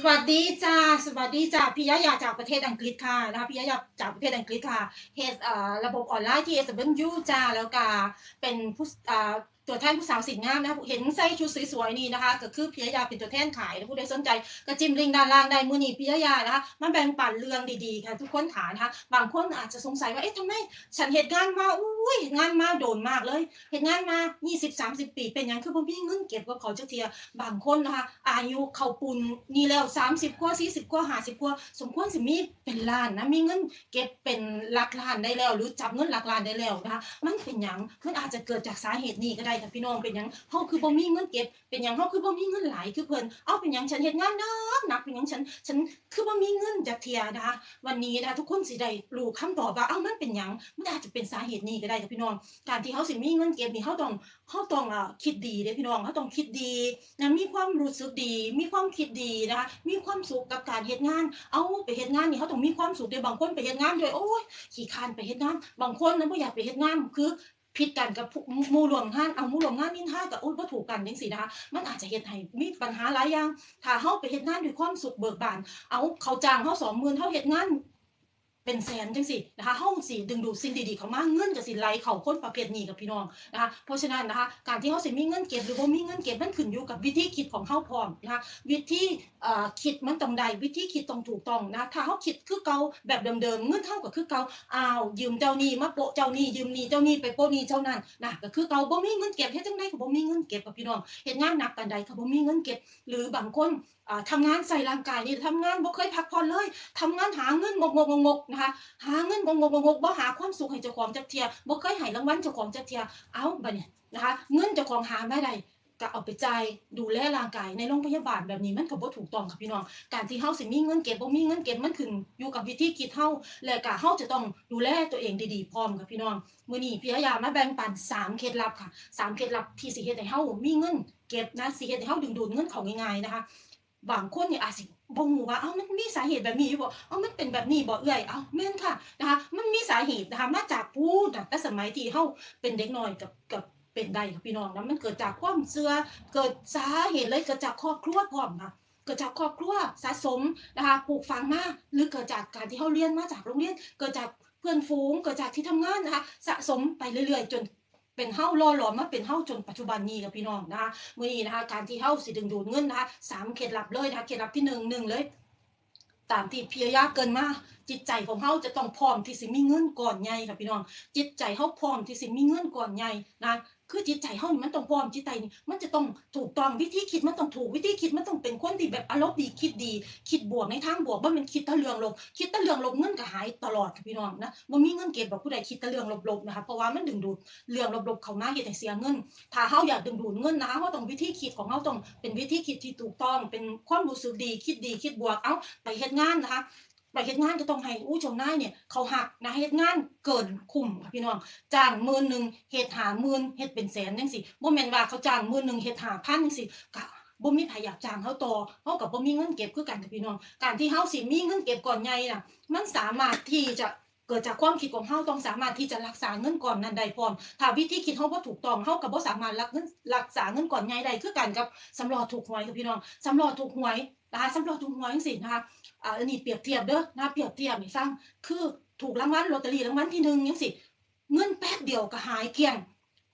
สวัสดีจ้า สวัสดีจ้าพี่ยะยาจากประเทศอังกฤษค่ะนะคะพี่ยะยาจากประเทศอังกฤษค่ะเฮดอ่าระบบออนไลน์ที่ s อ u จ้าแล้วก็เป็นผู้อ่าตัวแทนผู้สาวสินงามนะคะเห็นใส่ชุดสวยๆนี่นะคะก็คือพี่ยะยาเป็นตัวแทนขายแล้วผู้ใดสนใจก็จิ้มลิงก์ด้านล่างได้มือนีพี่ยะยานะคะมาแบ่งปันเรื่องดีๆค่ะทุกคนถามนะคะบางคนอาจจะสงสัยว่าเอ๊ะทำไมฉันเหตุงานมาอุ้ยเหตุงานมาโดนมากเลยเหตุงานมา20-30 ปี เป็นยังคือผมพี่เงินเก็บกับเขาจักเทียบางคนนะคะ อายุเขาปุนนี่แล้ว 30 กว่า 40 กว่า50 กว่า สมควรสิมีเป็นล้านนะ มีเงินเก็บเป็นหลักล้านได้แล้ว หรือจับเงินหลักล้านได้แล้วนะคะ มันเป็นยังมันอาจจะเกิดจากสาเหตุนี้ก็ได้ค่ะพี่น้อง เป็นยังเฮาคือบ่มีเงินเก็บ เป็นยังเฮาคือบ่มีเงินหลายคือเพิ่น เอาเป็นยังฉันเฮ็ดงานหนักหนักเป็นยังฉัน ฉันคือบ่มีเงินจักเทียนะคะ วันนี้นะคะทุกคนสิได้รู้คำตอบว่า เอ้ามันเป็นยังมันอาจจะเป็นสาเหตุนี้ก็ได้ค่ะพี่น้อง การที่เฮาสิมีเงินเก็บนี่เฮาต้องเฮาต้องอ่าคิดดีเด้พี่น้องเฮาต้องคิดดีนะมีความรู้สึกดี มีความคิดดีนะคะมีความสุขกับการเฮ็ดงาน เอาไปเฮ็ดงานนี่เขาต้องมีความสุขเด้บางคนไปเฮ็ดงานด้วยโอ้ยขี้คานไปเฮ็ดงาน บางคนนะบ่อยากไปเฮ็ดงานคือผิดกันกับมูหมู่ร่วมงานเอามูรวมงานนินทาก็โอ้ยบ่ถูกกันจังซี่นะคะมันอาจจะเฮ็ดให้มีปัญหาหลายอย่างถ้าเฮาไปเฮ็ดงานด้วยความสุขเบิกบาน เอาเขาจ้างเฮา20,000เฮาเฮ็ดงาน เป็นแสนจังสินะคะเฮาสิดึงดูดสิ่งดีๆเข้ามาเงินกับสิไหลเข่าคนประเภทนี้กับพี่น้องนะคะเพราะฉะนั้นนะคะการที่เขาสิมีเงินเก็บหรือว่ามีเงินเก็บมันขึ้นอยู่กับวิธีคิดของเขาพร้อมนะคะวิธีคิดมันต้องได้วิธีคิดต้องถูกต้องนะถ้าเฮาคิดคือเก่าแบบเดิมๆเงินเฮาก็คือเก่าอ้าวยืมเจ้านี้มาโปะเจ้านี้ยืมนี้เจ้านี้ไปโปะนี้เจ้านั้นนะก็คือเก่าบ่มีเงินเก็บเฮ็ดจังไดก็บ่มีเงินเก็บกับพี่น้องเฮ็ดงานหนักปานใดก็บ่มีเงินเก็บ หรือบางคนอ่าทำงานใส่ร่างกายนี่ทำงานบ่เคยพักผ่อนเลยทำงานหาเงินงกๆๆๆนะคะหาเงินงกงงงบ่หาความสุขให้เจ้าของจักเทียบ่เคยให้รางวัลเจ้าของจักเทียเอาบัดนี้นะคะเงินเจ้าของหาไมาได้ ก็เอาไปจ่ายดูแลร่างกายในโรงพยาบาลแบบนี้มันก็บ่ถูกต้องค่ะพี่น้อง การที่เฮาสิมีเงินเก็บบ่มีเงินเก็บมันขึ้นอยู่กับวิธีคิดเฮาและก็เฮาจะต้องดูแลตัวเองดีๆพร้อมค่ะพี่น้องมื้อนี้พี่ยามาแบ่งปันสามเคล็ดลับค่ะสามเคล็ดลับที่สิเฮ็ดให้เฮามีเงินเก็บนะสิเฮ็ดให้เฮาดึงดูดเงินเข้าง่ายๆนะคะบางคนเนี่ยอาจสิบ่ฮู้ว่าเอ้ามันมีสาเหตุแบบนี้อยู่บ่เอ้ามันเป็นแบบนี้บ่เอื้อยเอ้าแม่นค่ะนะคะมันมีสาเหตุนะคะมาจากพูดแต่สมัยที่เฮาเป็นเด็กน้อยกับกับ เป็นได้ค่ะพี่น้องนะมันเกิดจากความเชื่อเกิดสาเหตุเลยเกิดจากครอบครัวพร้อมค่ะเกิดจากครอบครัวสะสมนะคะปลูกฝังมาหรือเกิดจากการที่เฮาเรียนมาจากโรงเรียน เกิดจากเพื่อนฝูง เกิดจากที่ทำงานนะคะสะสมไปเรื่อยๆ จนเป็นเฮาล่อหลอมมาเป็นเฮาจนปัจจุบันนี้ค่ะพี่น้องนะคะมื่อนี้นะคะการที่เฮาสิดึงดูดเงินนะคะสามเคล็ดลับเลยนะคะเคล็ดลับที่หนึ่งหนึ่งเลยตามที่พิยายาเกินมาจิตใจของเฮาจะต้องพร้อมที่สิมีเงินก่อนใหญ่ค่ะพี่น้องจิตใจเฮาพร้อมที่สิมีเงินก่อนใหญ่นะ คือจิตใจเฮานี่มันต้องพร้อมจิตใจนี่มันจะต้องถูกต้องวิธีคิดมันต้องถูกวิธีคิดมันต้องเป็นคนที่แบบอารมณ์ดีคิดดี คิดบวกในทางบวกบ่แม่นคิดต่เรื่องลบคิดต่เรื่องลบเงินก็หายตลอดค่ะพี่น้องนะบ่มีเงินเก็บบ่ผู้ใดคิดต่เรื่องลบๆนะคะเพราะว่ามันดึงดูดเรื่องลบๆเข้ามาเฮ็ดให้เสียเงิน ถ้าเฮาอยากดึงดูดเงินนะคะเฮาต้องวิธีคิดของเฮาต้องเป็นวิธีคิดที่ถูกต้องเป็นความรู้สึกดีคิดดีคิดบวกเอ้าไปเฮ็ดงานนะคะ ไปเฮ็ดงานก็ต้องให้อู้เจ้านายเนี่ยเขาหักนะเฮ็ดงานเกินคุ้มค่ะพี่น้องจ้างหมื่นหนึงเฮ็ดหาหมื่นเฮ็ดเป็นแสนจังซี่บ่แม่นว่าเขาจ้างหมื่นหนึงเฮ็ดหาพันจังซี่ก็บ่มีไผอยากจ้างเฮาต่อเฮาก็บ่มีเงินเก็บคือกันค่ะพี่น้อง การที่เฮาสิมีเงินเก็บก่อนใหญ่น่ะ มันสามารถที่จะเกิดจากความคิดของเฮาต้องสามารถที่จะรักษาเงินก่อนนั้นได้พร้อม ถ้าวิธีคิดเฮาบ่ถูกต้องเฮาก็บ่สามารถรักเงินรักษาเงินก่อนใหญ่ได้คือกันกับสำรอถูกหวยค่ะพี่น้องสำรอถูกหวยนะคะสำรอถูกหวยจังซี่นะคะ อ่าอันนี้เปรียบเทียบเด้อนะเปรียบเทียบให้ฟังคือถูกรางวัลลอตเตอรี่รางวัลที่หนึ่งจังซี่เงินแป๊บเดียวก็หายเกลี้ยง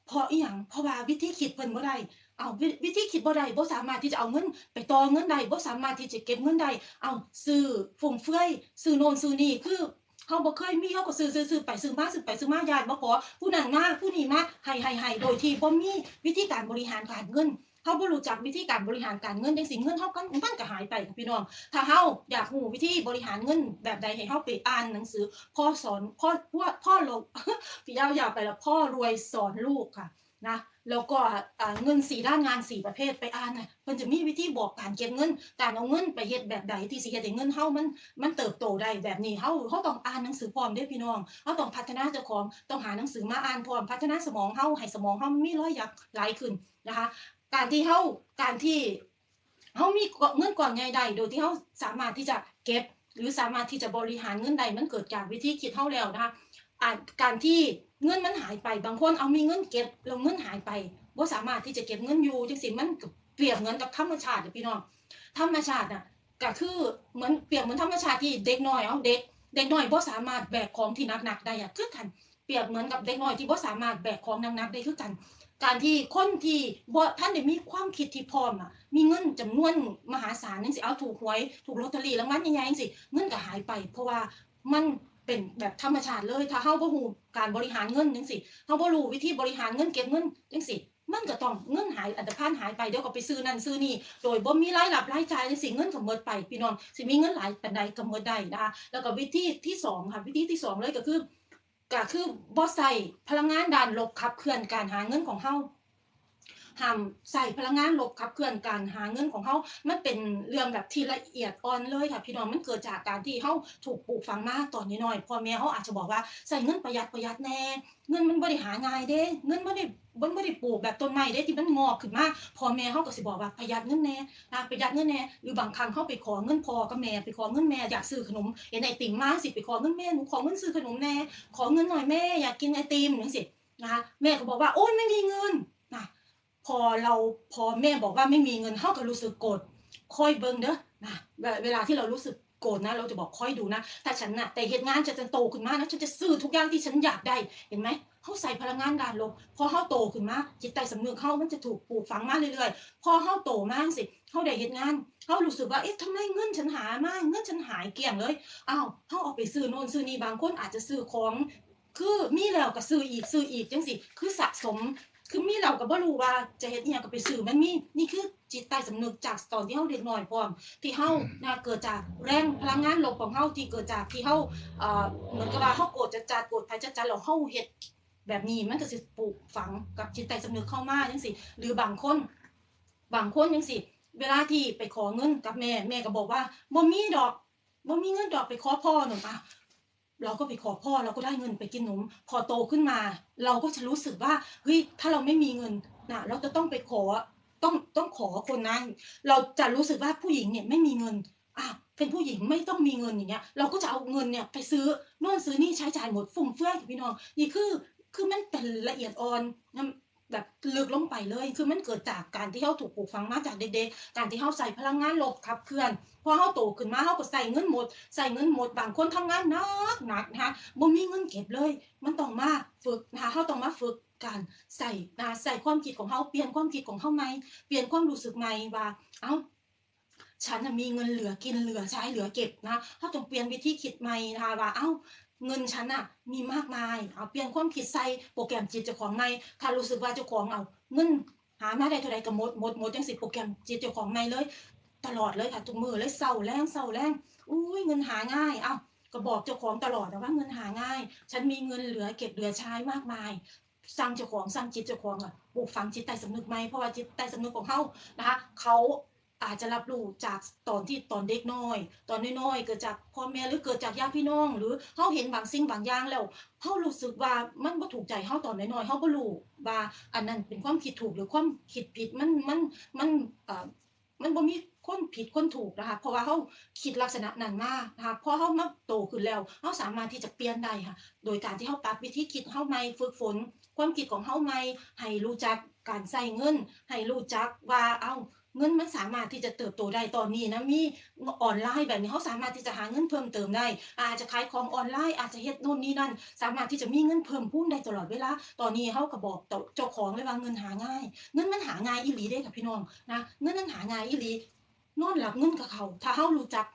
เพราะอีหยังเพราะว่าวิธีคิดเพิ่นบ่ได้เอาวิวิธีคิดบ่ได้บ่สามารถที่จะเอาเงินไปต่อเงินได้บ่สามารถที่จะเก็บเงินได้เอาซื้อฟุ่มเฟือยซื้อโน่นซื้อนี่คือเฮาบ่เคยมีเฮาก็ซื้อซื้อซื้อไปซื้อมาซื้อไปซื้อมาญาติบ่ขอผู้นั้นมาผู้นี้มาให้ให้ให้โดยที่บ่มีวิธีการบริหารการเงิน เฮาบ่รู้จักวิธีการบริหารการเงินจังซี่เงินเฮาก็มันก็หายไปพี่น้อง ถ้าเฮาอยากรู้วิธีบริหารเงินแบบใดให้เฮาไปอ่านหนังสือพ่อสอนพ่อพ่อพ่อลงพี่ยาวยาวไปล้วพ่อรวยสอนลูกค่ะนะแล้วก็เงินสี่ด้านงานสี่ประเภทไปอ่านน่ะเพิ่นจะมีวิธีบอกการเก็บเงิน การเอาเงินไปเฮ็ดแบบใดที่สิเฮ็ดให้เงินเฮามันมันเติบโตได้แบบนี้เฮาเฮาต้องอ่านหนังสือพร้อมเด้พี่น้องเฮาต้องพัฒนาเจ้าของต้องหาหนังสือมาอ่านพร้อมพัฒนาสมองเฮาให้สมองเฮามีรอยยักหลายขึ้นนะคะ การที่เฮาการที่เฮามีเงินก้อนใหญ่ได้โดยที่เฮาสามารถที่จะเก็บ หรือสามารถที่จะบริหารเงินได้มันเกิดจากวิธีคิดเฮาแล้วนะคะการที่เงินมันหายไปบางคนเอามีเงินเก็บแล้วเงินหายไปบ่สามารถที่จะเก็บเงินอยู่จังซี่มันเปรียบเหมือนกับธรรมชาติพี่น้องธรรมชาติน่ะก็คือเหมือนเปรียบเหมือนธรรมชาติที่เด็กน้อยเอาเด็กเด็กน้อยบ่สามารถแบกของที่หนักๆได้อะคือกันเปรียบเหมือนกับเด็กน้อยที่บ่สามารถแบกของหนักๆได้คือกัน การที่คนที่บ่ท่านได้มีความคิดที่พร้อมอะ มีเงินจำนวนมหาศาลจังซี่เอาถูกหวยถูกลอตเตอรี่รางวัลใหญ่ๆจังซี่เงินก็หายไป เพราะว่ามันเป็นแบบธรรมชาติเลย ถ้าเฮาบ่ฮู้การบริหารเงินจังซี่เฮาบ่รู้วิธีบริหารเงินเก็บเงินจังซี่มันก็ต้องเงินหายอันตรพานหายไปเดี๋ยวก็ไปซื้อนั่นซื้อนี่โดยบ่มีรายรับรายจ่ายจังซี่เงินก็หมดไปพี่น้องสิมีเงินหลายปานใดก็หมดได้นะคะแล้วก็วิธีที่สองค่ะวิธีที่สองเลยก็คือ ก็คือบ่ใส่พลังงานด้านลบขับเคลื่อนการหาเงินของเฮา ห้ามใส่พลังงานลบขับเคลื่อนการหาเงินของเขามันเป็นเรื่องแบบที่ละเอียดอ่อนเลยค่ะพี่น้องมันเกิดจากการที่เขาถูกปลูกฝังมาตอนน้อยๆพ่อแม่เขาอาจจะบอกว่าใส่เงินประหยัดประหยัดแน่เงินมันบ่ได้หาง่ายเด้ เงินบ่ได้บ่บ่ได้ปลูกแบบต้นไม้เด้ที่มันงอกขึ้นมาพ่อแม่เขาก็สิบอกว่าประหยัดเงินแน่นะประหยัดเงินแน่หรือบางครั้งเขาไปขอเงินพ่อกับแม่ไปขอเงินแม่อยากซื้อขนมเห็นไอติมมาสิไปขอเงินแม่หนูขอเงินซื้อขนมแน่ขอเงินหน่อยแม่อยากกินไอติมจังซี่นะคะแม่ก็บอกว่าโอ๊ยไม่มีเงิน พอเราพอแม่บอกว่าไม่มีเงินเฮาก็รู้สึกโกรธค่อยเบิ่งเด้อนะเวลาที่เรารู้สึกโกรธนะ เราจะบอกค่อยดูนะถ้าฉันน่ะแต่เหตุงานจะจะโตขึ้นมานะฉันจะซื้อทุกอย่างที่ฉันอยากได้เห็นไหมเฮาใส่พลังงานด้านลบพอเฮาโตขึ้นมาจิตใต้สำนึกเฮามันจะถูกปลูกฝังมาเรื่อยๆพอเฮาโตมาสิเฮาได้เฮ็ดงานเฮารู้สึกว่าเอ๊ะทำไมเงินฉันหามากเงินฉันหายเกลี้ยงเลยอ้าวเฮาเอาไปซื้อโน่นซื้อนี่บางคนอาจจะซื้อของคือมีแล้วก็ซื้ออีกซื้ออีกจังสิคือสะสม คือมีเราก็บ่รู้ว่าจะเฮ็ดอีหยังก็ไปซื้อมันมีนี่คือจิตใต้สำนึกจากตอนที่เฮาเด็กน้อยพร้อมที่เฮานะเกิดจากแรงพลังงานลบของเฮาที่เกิดจากที่เฮาเอ่อเหมือนกับว่าเฮาโกรธจัดๆโกรธภัยจัดๆแล้วเฮาเฮ็ดแบบนี้มันก็สิปลูกฝังกับจิตใต้สำนึกเข้ามาจังซี่หรือบางคน บางคนจังซี่เวลาที่ไปขอเงินกับแม่แม่ก็บอกว่าบ่มีดอกบ่มีเงินดอกไปขอพ่อหนูอะ เราก็ไปขอพ่อเราก็ได้เงินไปกินนมพอโตขึ้นมา เราก็จะรู้สึกว่าเฮ้ยถ้าเราไม่มีเงินนะเราจะต้องไปขอต้องต้องขอคนนั้นเราจะรู้สึกว่าผู้หญิงเนี่ยไม่มีเงินอะเป็นผู้หญิงไม่ต้องมีเงินอย่างเงี้ย เราก็จะเอาเงินเนี่ยไปซื้อนู่นซื้อนี่ใช้จ่ายหมดฟุ่มเฟือยค่พี่น้องนี่คือคือมันเป็นละเอียดอ่อนนะ แบบลึกลงไปเลย คือมันเกิดจากการที่เขาถูกปลูกฝังมาจากเด็กๆ การที่เขาใส่พลังงานลบขับเคลื่อน พอเขาโตขึ้นมาเขาก็ใส่เงินหมด ใส่เงินหมด บางคนทำงานหนักหนักนะคะบ่มีเงินเก็บเลย มันต้องมาฝึกนะคะเขาต้องมาฝึกการใส่นะใส่ความคิดของเขาเปลี่ยนความคิดของเขาใหม่ เปลี่ยนความรู้สึกใหม่ว่า เอ้าฉันมีเงินเหลือกินเหลือใช้เหลือเก็บนะเขาต้องเปลี่ยนวิธีคิดใหม่นะคะว่า เอ้า เงินฉันน่ะมีมากมาย เอาเปลี่ยนความคิดใส่โปรแกรมจิตเจ้าของใหม่ถ้ารู้สึกว่าเจ้าของเอาเงินหามาได้เท่าใดก็หมดหมดหมดจังสิโปรแกรมจิตเจ้าของใหม่เลย ตลอดเลยค่ะทุกมือเลยเศร้าแรงเศร้าแรงอุ้ยเงินหาง่ายเอาก็บอกเจ้าของตลอดนะว่าเงินหาง่าย ฉันมีเงินเหลือเก็บเหลือใช้มากมายสร้างเจ้าของสร้างจิตเจ้าของอะปลูกฝังจิตใต้สำนึกไหมเพราะว่าจิตใต้สำนึกของเขานะคะเขา อาจจะรับรู้จากตอนที่ตอนเด็กน้อย ตอนน้อยๆเกิดจากพ่อแม่หรือเกิดจากญาติพี่น้อง หรือเขาเห็นบางสิ่งบางอย่างแล้วเขารู้สึกว่ามันบ่ถูกใจเขาตอนน้อยๆเขาบ่รู้ว่าอันนั้นเป็นความคิดถูกหรือความคิดผิดมันมันมันเอ่อมันบ่มีคนผิดคนถูกนะคะเพราะว่าเขาคิดลักษณะนั้นมานะคะพอเขามาโตขึ้นแล้วเขาสามารถที่จะเปลี่ยนได้ค่ะโดยการที่เขาปรับวิธีคิดเขาใหม่ฝึกฝน ความคิดของเขาใหม่ให้รู้จักการใส่เงิน ให้รู้จักว่าเอ้า เงินมันสามารถที่จะเติบโตได้ตอนนี้นะมีออนไลน์แบบนี้เขาสามารถที่จะหาเงินเพิ่มเติมได้ อาจจะขายของออนไลน์อาจจะเฮ็ดโน่นนี่นั่น สามารถที่จะมีเงินเพิ่มพูนได้ตลอดเวลาตอนนี้เขาก็บอกเจ้าของเลยว่าเงินหาง่าย เงินมันหาง่ายอีหลีเด้ค่ะพี่น้องนะเงินมันหาง่ายอีหลีนอนหลับเงินกับเขาถ้าเฮารู้จัก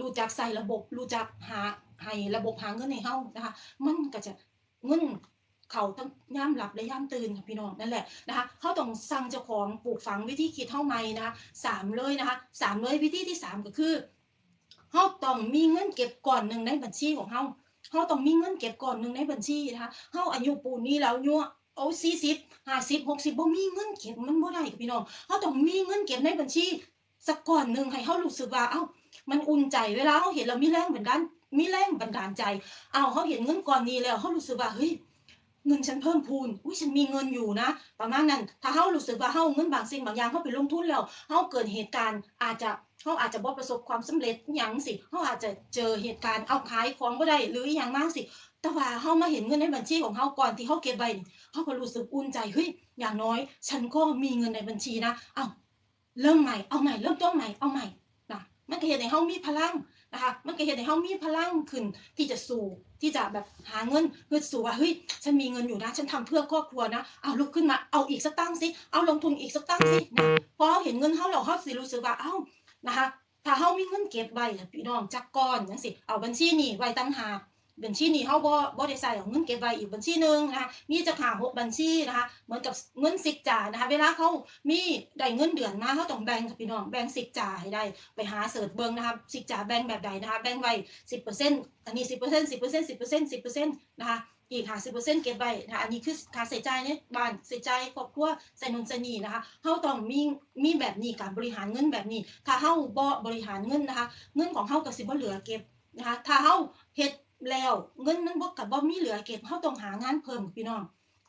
รู้จักใส่ระบบรู้จักหาให้ระบบหาเงินให้เฮานะคะ มันก็จะเงิน เขาทั้งย่ามหลับและย่ามตื่นค่ะพี่น้องนั่นแหละนะคะเขาต้องสั่งเจ้าของปลูกฝังวิธีคิดเฮาใหม่นะคะสามเลยนะคะสามเลยวิธีที่สามก็คือเฮาต้องมีเงินเก็บก่อนหนึ่งในบัญชีของเฮาเฮาต้องมีเงินเก็บก่อนหนึ่งในบัญชีนะคะเฮาอายุปูนี้แล้วอายุเอาสี่สิบห้าสิบหกสิบบ่มีเงินเก็บมันบ่ได้ค่ะพี่น้องเฮาต้องมีเงินเก็บในบัญชีสักก่อนหนึ่งให้เขารู้สึกว่าเอ้ามันอุ่นใจเวลาเขาเห็นเรามีแรงบันดาลมีแรงบันดาลใจ เอาเขาเห็นเงินก้อนนี้แล้วเขารู้สึกว่าเฮ้ย เงินฉันเพิ่มพูน อุ้ยฉันมีเงินอยู่นะ ประมาณนั้น ถ้าเขารู้สึกว่าเขาเงินบางสิ่งบางอย่างเขาไปลงทุนแล้วเขาเกิดเหตุการณ์อาจจะเขาอาจจะบ่ประสบความสำเร็จอย่างสิเขาอาจจะเจอเหตุการณ์เอาขายของบ่ได้หรืออย่างมากสิ แต่ว่าเขามาเห็นเงินในบัญชีของเขาก่อนที่เขาเก็บไว้เขาก็รู้สึกอุ่นใจ เฮ้ย อย่างน้อย ฉันก็มีเงินในบัญชีนะ เอาเริ่มใหม่ เอาใหม่ เริ่มต้นใหม่ เอาใหม่นะมันก็เฮ็ดให้เฮามีพลังนะคะ มันก็เฮ็ดให้เฮามีพลังขึ้นที่จะสู้ ที่จะแบบหาเงินฮึดสูว่าเฮ้ยฉันมีเงินอยู่นะ ฉันทำเพื่อครอบครัวนะเอาลุกขึ้นมาเอาอีกสักตั้งสิเอาลงทุนอีกสักตั้งสินะพอเฮาเห็นเงินเฮาแล้วเขาสิรู้สึกว่าเอ้านะคะถ้าเฮามีเงินเก็บไว้พี่น้องจักก้อนจังสิเอาบัญชีนี่ไว้ตั้งหาก บัญชีนี้เฮาบ่บ่ได้ใส่เอาเงินเก็บไว้อีกบัญชีหนึ่งนะคะมีจักหาหกบัญชีนะคะเหมือนกับเงินสิกจ่ายนะคะเวลาเขามีได้เงินเดือนมาเฮาต้องแบ่งค่ะพี่น้องแบ่งสิกจ่ายให้ได้ไปหาเสิร์ชเบิ่งนะคะสิกจ่ายแบ่งแบบใดนะคะแบ่งไว้10%อันนี้10% 10% 10% 10%นต์สิบเปอร์เซ็นต์สิบเปอร์เซ็นต์นะคะอีก50%เปอร์เซ็นต์เก็บไว้นะคะอันนี้คือค่าใช้จ่ายในบ้านใช้จ่ายครอบครัวใส่นนใส่นี่นะคะเฮาต้องมีมีแบบนี้การบริหารเงินแบบนี้ ถ้าเฮาบ่บริหารเงินนะคะ เงินของเฮาก็สิบ่เหลือเก็บนะคะถ้าเฮาเฮ็ด แล้วเงินมันบ่ก็บ่มีเหลือเก็บเฮาต้องหางานเพิ่มพี่น้อง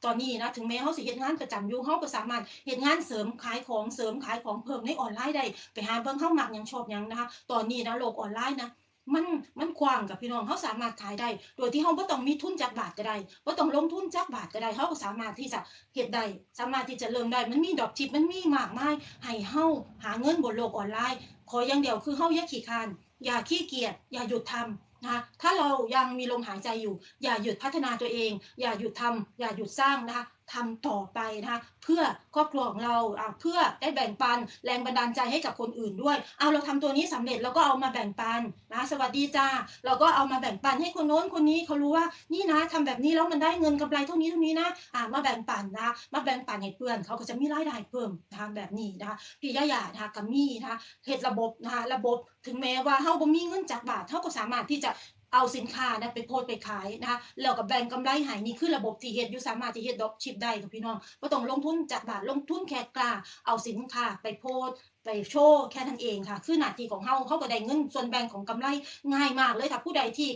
ตอนนี้นะถึงแม้เฮาสิเฮ็ดงานประจำอยู่เฮาก็สามารถเฮ็ดงานเสริมขายของเสริมขายของเพิ่มในออนไลน์ได้ไปหาเบิ่งเฮามักยังชอบยังนะคะ ตอนนี้นะโลกออนไลน์นะมันมันกว้างกับพี่น้องเฮาสามารถขายได้ โดยที่เฮาบ่ต้องมีทุนจักบาทก็ได้บ่ต้องลงทุนจักบาทก็ได้เฮาก็สามารถที่จะเฮ็ดได้สามารถที่จะเริ่มได้ มันมีดอกทิปมันมีมากมายให้เฮาหาเงินบนโลกออนไลน์ ขออย่างเดียวคือเฮาอย่าขี้คานอย่าขี้เกียจอย่าหยุดทำ นะคะถ้าเรายังมีลมหายใจอยู่ อย่าหยุดพัฒนาตัวเอง อย่าหยุดทำอย่าหยุดสร้างนะคะ ทำต่อไปนะคะเพื่อครอบครัวของเราเพื่อได้แบ่งปันแรงบันดาลใจให้กับคนอื่นด้วย เอาเราทำตัวนี้สำเร็จแล้วก็เอามาแบ่งปันนะสวัสดีจ้าเราก็เอามาแบ่งปันให้คนโน้นคนนี้เขารู้ว่านี่นะทำแบบนี้แล้วมันได้เงินกำไรเท่านี้เท่านี้นะอ่ามาแบ่งปันนะมาแบ่งปันให้เพื่อนเขาก็จะมีรายได้เพิ่มนะคะแบบนี้นะคะพี่ยาหยานะคะกัมมี่นะคะเฮ็ดระบบนะคะระบบถึงแม้ว่าเฮาบ่มีเงินจากบาทเฮาก็สามารถที่จะ เอาสินค้านะไปโพสไปขายนะคะแล้วก็แบ่งกำไรให้นี่คือระบบที่เฮ็ดอยู่สามารถที่เฮ็ดดอกชิปได้ค่ะพี่น้องบ่ต้องลงทุนจากบาทลงทุนแค่กล้าเอาสินค้าไปโพสไปโชว์แค่นั้นเองค่ะ คือหน้าที่ของเฮาเฮาก็ได้เงินส่วนแบ่งของกำไรง่ายมากเลยค่ะผู้ใดที่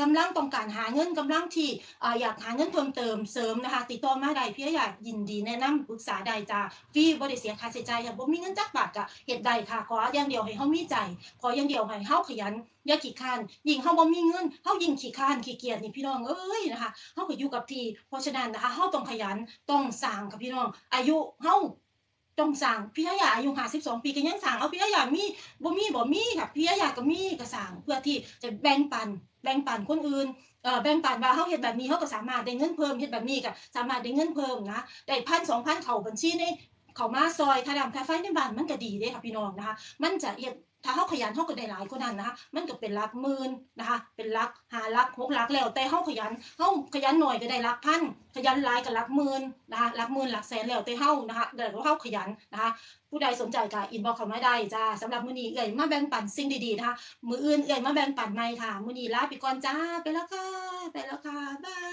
กำลังต้องการหาเงินกำลังที่ออยากหาเงินเพิ่มเติมเสริมนะคะ ติดต่อมาได้พี่อยากยินดีแนะนำปรึกษาได้จ้าฟรีบ่ได้เสียค่าใช้จ่ายค่ะบ่มีเงินจักบาทก็เฮ็ดได้ค่ะ ขออย่างเดียวให้เฮามีใจ ขออย่างเดียวให้เฮาขยันอย่าขี้คร้านยิ่งเฮาบ่มีเงินเฮายิ่งขี้คร้านขี้เกียจนี่พี่น้องเอ้ยนะคะเฮาก็อยู่กับที่เพราะฉะนั้นนะคะเฮาต้องขยันต้องสร้างค่ะพี่น้อง อายุเฮา ต้องสั่งพี่ยาอายุหาสิบสองปีก็ยังสั่งเอาพี่ยามีบ่มีบ่มีค่ะพี่ยาก็มีก็สั่งเพื่อที่จะแบ่งปัน แบ่งปันคนอื่นเอ่อแบ่งปันว่าเฮาเฮ็ดแบบนี้เฮาก็สามารถได้เงินเพิ่มเฮ็ดแบบนี้ก็สามารถได้เงินเพิ่มนะได้พันสองพันเข้าบัญชีในเข้ามาซอยค่าน้ำค่าไฟในบ้านมันก็ดีเด้ค่ะพี่น้องนะคะ มันจะเอียด ถ้าเฮาขยันเฮาก็ได้หลายกว่านั้นนะคะมันก็เป็นลักหมื่นนะคะ เป็นลักหาลักหกลักแล้ว แต่เฮาขยันเฮาขยันหน่อยก็ได้ลักพันขยันหลายก็ลักหมื่นนะคะลักหมื่นลักแสนแล้วแต่เฮานะคะแต่ว่าเฮาขยันนะคะ ผู้ใดสนใจก็อินบอกเข้ามาได้จ้าสำหรับมื้อนี้เอ่ยมาแบ่งปันสิ่งดีๆนะคะมืออื่นเอ่ยมาแบ่งปันใหม่ค่ะมื้อนี้ลาไปก่อนจ้าไปแล้วค่ะไปแล้วค่ะบ๊าย